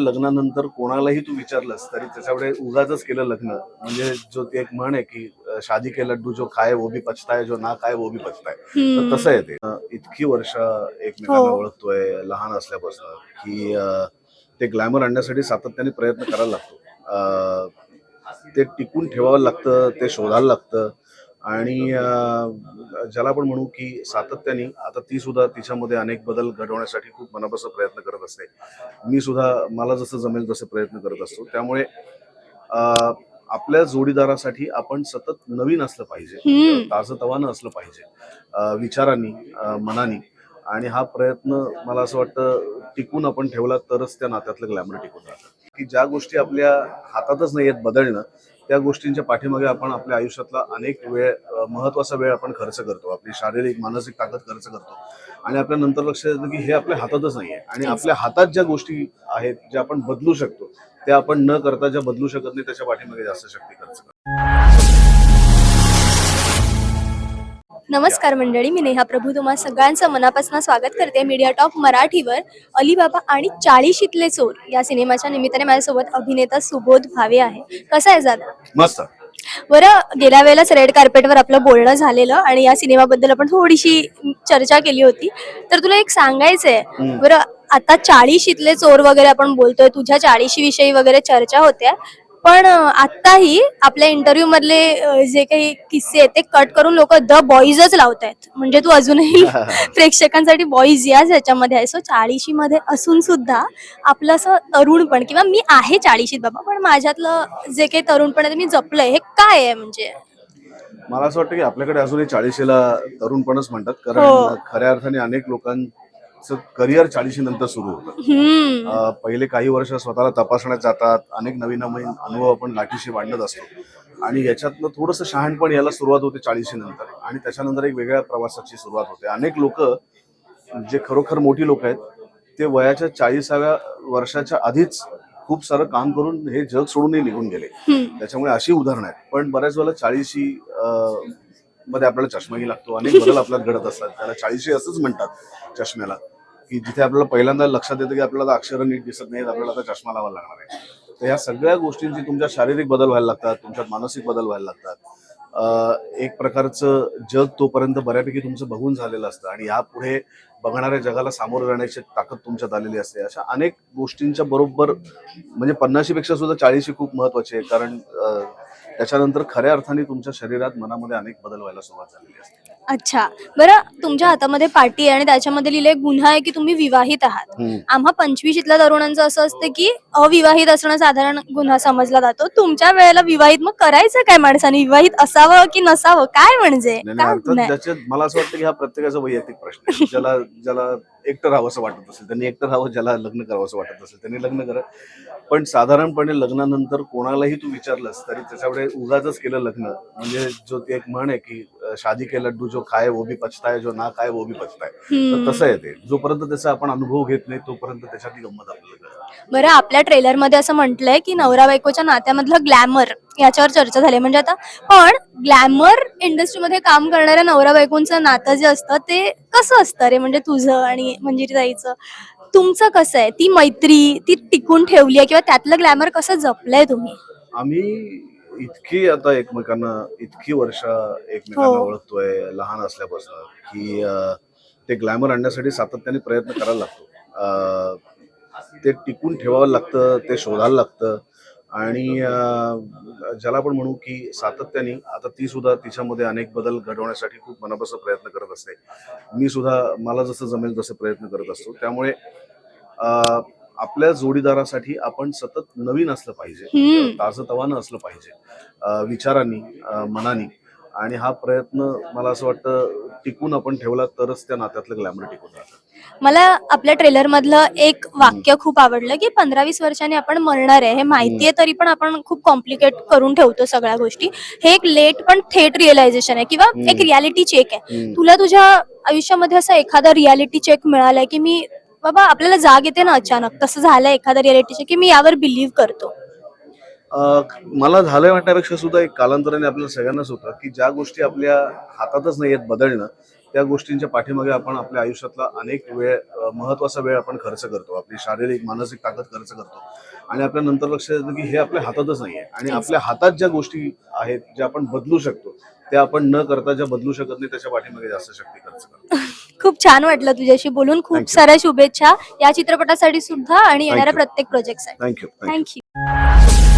लग्नानंतर कोणालाही तू विचारलंस तरी त्याच्याकडे उगाच केलं लग्न. म्हणजे जो ती एक म्हण आहे की शादी के लड्डू जो खाय वो भी पछताय जो ना खाय वो भी पछताय तर तसं आहे ते. इतकी वर्ष एकमेकांना हो. ओळखतोय लहान असल्यापासून. की ते ग्लॅमर आणण्यासाठी सातत्याने प्रयत्न करायला लागतो. ते टिकून ठेवावं लागतं ते शोधायला लागतं. आणि ज्याला आपण म्हणू की सातत्याने आता ती सुद्धा तिच्यामध्ये अनेक बदल घडवण्यासाठी खूप मनापासून प्रयत्न करत असते. मी सुद्धा मला जसं जमेल तसे प्रयत्न करत असतो. त्यामुळे आपल्या जोडीदारासाठी आपण सतत नवीन असलं पाहिजे. हम्म. ताजं तवानं असलं पाहिजे. विचारांनी मनानी. आणि हा प्रयत्न मला असं वाटतं टिकून आपण ठेवला तरच त्या नात्यातलं ग्लॅमर टिकून राहतं. की ज्या गोष्टी आपल्या हातातच नाही आहेत बदलणं त्या गोष्टींच्या पाठीमागे आपण आपल्या आयुष्यातला अनेक वेळ महत्त्वाचा वेळ आपण खर्च करतो. आपली शारीरिक मानसिक ताकद खर्च करतो. आणि आपल्या नंतर लक्ष येतं की हे आपल्या हातातच नाही आहे आणि आपल्या हातात ज्या गोष्टी आहेत ज्या आपण बदलू शकतो त्या आपण न करता ज्या बदलू शकत नाही त्याच्या पाठीमागे जास्त शक्ती खर्च करतो. नमस्कार मंडळी मी नेहा प्रभू. तुम्हा सगळ्यांचं मनापासून स्वागत करते. मीडिया टॉप मराठीवर अलिबाबा आणि चाळीशीतले चोर या सिनेमाच्या निमित्ताने माझ्यासोबत अभिनेता सुबोध भावे आहे. कसा आहे दादा? मस्त. बरं गेल्या वेळेलाच रेड कार्पेटवर आपलं बोलणं झालेलं आणि या सिनेमाबद्दल आपण थोडीशी चर्चा केली होती. तर तुला एक सांगायचंय. बरं आता चाळीशीतले चोर वगैरे आपण बोलतोय तुझ्या चाळीशी विषयी वगैरे चर्चा होत्या. पण आत्ताही आपल्या इंटरव्ह्यू मधले जे काही किस्से आहेत ते कट करून लोक द बॉईजच लावतायत. म्हणजे तू अजूनही प्रेक्षकांसाठी बॉईज याच ह्याच्यामध्ये आहे. सो चाळीशी मध्ये असून सुद्धा आपलं असं तरुणपण किंवा मी आहे चाळीशीत बाबा पण माझ्यातलं जे काही तरुणपण आहे ते मी जपलंय. हे काय आहे म्हणजे? मला असं वाटतं की आपल्याकडे अजूनही चाळीशीला तरुणपणच म्हणतात. हो. कारण खऱ्या अर्थाने अनेक लोकांचं करिअर चाळीशी नंतर सुरू होतं. पहिले काही वर्ष स्वतःला तपासण्यात जातात अनेक नवीन नवीन अनुभव आपण गाठीशी मांडत असतो. आणि याच्यातनं थोडंसं शहाणपण यायला सुरुवात होते चाळीशी नंतर. आणि त्याच्यानंतर एक वेगळ्या प्रवासाची सुरुवात होते. अनेक लोक जे खरोखर मोठी लोक आहेत ते वयाच्या चाळीसाव्या वर्षाच्या आधीच खूप सारं काम करून हे जग सोडूनही निघून गेले. त्याच्यामुळे अशी उदाहरणं आहेत. पण बऱ्याच वेळेला चाळीशी मध्ये आपल्याला चष्माही लागतो. अनेक बदल आपल्यात घडत असतात. त्याला चाळीशी असंच म्हणतात चष्म्याला. की जिथे आपल्याला पहिल्यांदा लक्षात येतं की आपल्याला अक्षर अक्षरं नीट दिसत नाहीत आपल्याला आता चष्मा लावायला लागणार आहे. तर ह्या सगळ्या गोष्टींची तुमच्या शारीरिक बदल व्हायला लागतात तुमच्यात मानसिक बदल व्हायला लागतात. एक प्रकारचं जग तोपर्यंत बऱ्यापैकी तुमचं बघून झालेलं असतं आणि यापुढे बघणाऱ्या जगाला सामोरं जाण्याची ताकद तुमच्यात आलेली असते. अशा अनेक गोष्टींच्या बरोबर म्हणजे पन्नाशी पेक्षा सुद्धा चाळीशी खूप महत्वाची आहे. कारण त्याच्यानंतर खऱ्या अर्थाने तुमच्या शरीरात मनामध्ये अनेक बदल व्हायला सुरुवात झालेली असते. अच्छा. बरं तुमच्या हातामध्ये पाटी आहे आणि त्याच्यामध्ये लिहिले गुन्हा आहे की तुम्ही विवाहित आहात. आम्हा पंचवीशीतल्या तरुणांचं असं असतं की अविवाहित असणं साधारण गुन्हा समजला जातो. तुमच्या वेळेला विवाहित मग करायचं काय माणसाने? विवाहित असावं की नसावं? काय म्हणजे? नाही, नाही, काय अर्थात गुन्हा आहे? त्याच्यात मला असं वाटतं की हा प्रत्येकाचा वैयक्तिक प्रश्न आहे. ज्याला ज्याला एकटं राहावं असं वाटत असेल त्यांनी एकटं राहावं ज्याला लग्न करावं असं वाटत असेल त्यांनी लग्न करा. पण साधारणपणे लग्नानंतर कोणालाही तू विचारलंस तरी त्याच्याकडे उगाच केलं लग्न. म्हणजे जो ती एक म्हण आहे की शादी के लड्डू जो खाय वो भी पछताय जो ना खाय वो भी. तर तसं आहे ते. जोपर्यंत त्याचा आपण अनुभव घेत नाही तोपर्यंत त्याच्यातली गंमत आपल्याला कळत नाही. बरं आपल्या ट्रेलरमध्ये असं म्हटलंय की नवरा बायकोच्या नात्यामधलं ग्लॅमर याच्यावर चर्चा झाली म्हणजे आता पण ग्लॅमर इंडस्ट्रीमध्ये काम करणाऱ्या नवरा बायकोंचं नातं जे असतं ते कसं असतं रे? म्हणजे तुझं आणि मंजिरी ताईचं तुमचं कसं आहे? ती मैत्री ती टिकून ठेवली आहे किंवा त्यातलं ग्लॅमर कसं जपलंय तुम्ही? आम्ही इतकी आता एकमेकांना इतकी वर्ष एकमेकांना हो. ओळखतोय लहान असल्यापासून की अं, ते ग्लॅमर आणण्यासाठी सातत्याने प्रयत्न करायला लागतो. अं, ते टिकून ठेवावं लागतं ते शोधायला लागतं. आणि अं, ज्याला आपण म्हणू की सातत्याने आता ती सुद्धा तिच्यामध्ये अनेक बदल घडवण्यासाठी खूप मनापासून प्रयत्न करत असते. मी सुद्धा मला जसं जमेल तसे प्रयत्न करत असतो. त्यामुळे अं, आपल्या जोडीदारासाठी आपण सतत नवीन असलं पाहिजे. हम्म. ताजं तवानं असलं पाहिजे. विचारांनी मनानी. आणि हा प्रयत्न मला असं वाटतं टिकून आपण ठेवला तरच त्या नात्यातलं ग्लॅमर टिकून राहतं. मला आपल्या ट्रेलर मधलं एक वाक्य खूप आवडलं की पंधरा वीस वर्षांनी आपण मरणार आहे हे माहितीये तरी पण आपण खूप कॉम्प्लिकेट करून ठेवतो सगळ्या गोष्टी. हे एक लेट पण थेट रिअलायझेशन आहे किंवा. एक रियालिटी चेक आहे. तुला तुझ्या आयुष्यामध्ये असं एखादा रियालिटी चेक मिळालाय की मी बाबा आपल्याला जाग येते ना अचानक. तसं झालंय एखादा रियालिटी चेक की मी यावर बिलीव्ह करतो. अं, मला झालंय वाटण्यापेक्षा सुद्धा एक कालांतराने आपल्याला सगळ्यांनाच होतं की ज्या गोष्टी आपल्या हातातच नाही आहेत बदलणं त्या गोष्टींच्या पाठीमागे आपण आपल्या आयुष्यातला अनेक वेळ अ, महत्त्वाचा वेळ आपण खर्च करतो. आपली शारीरिक मानसिक ताकद खर्च करतो. आणि आपल्या नंतर लक्षात येतं की हे आपल्या हातातच नाहीये आणि आपल्या हातात ज्या गोष्टी आहेत ज्या आपण बदलू शकतो त्या आपण न करता ज्या बदलू शकत नाही त्याच्या पाठीमागे जास्त शक्ती खर्च करतो. खूप छान वाटलं तुझ्याशी बोलून. खूप Thank you. साऱ्या शुभेच्छा या चित्रपटासाठी सुद्धा आणि येणाऱ्या you. प्रत्येक प्रोजेक्टसाठी थँक्यू थँक्यू थँक्यू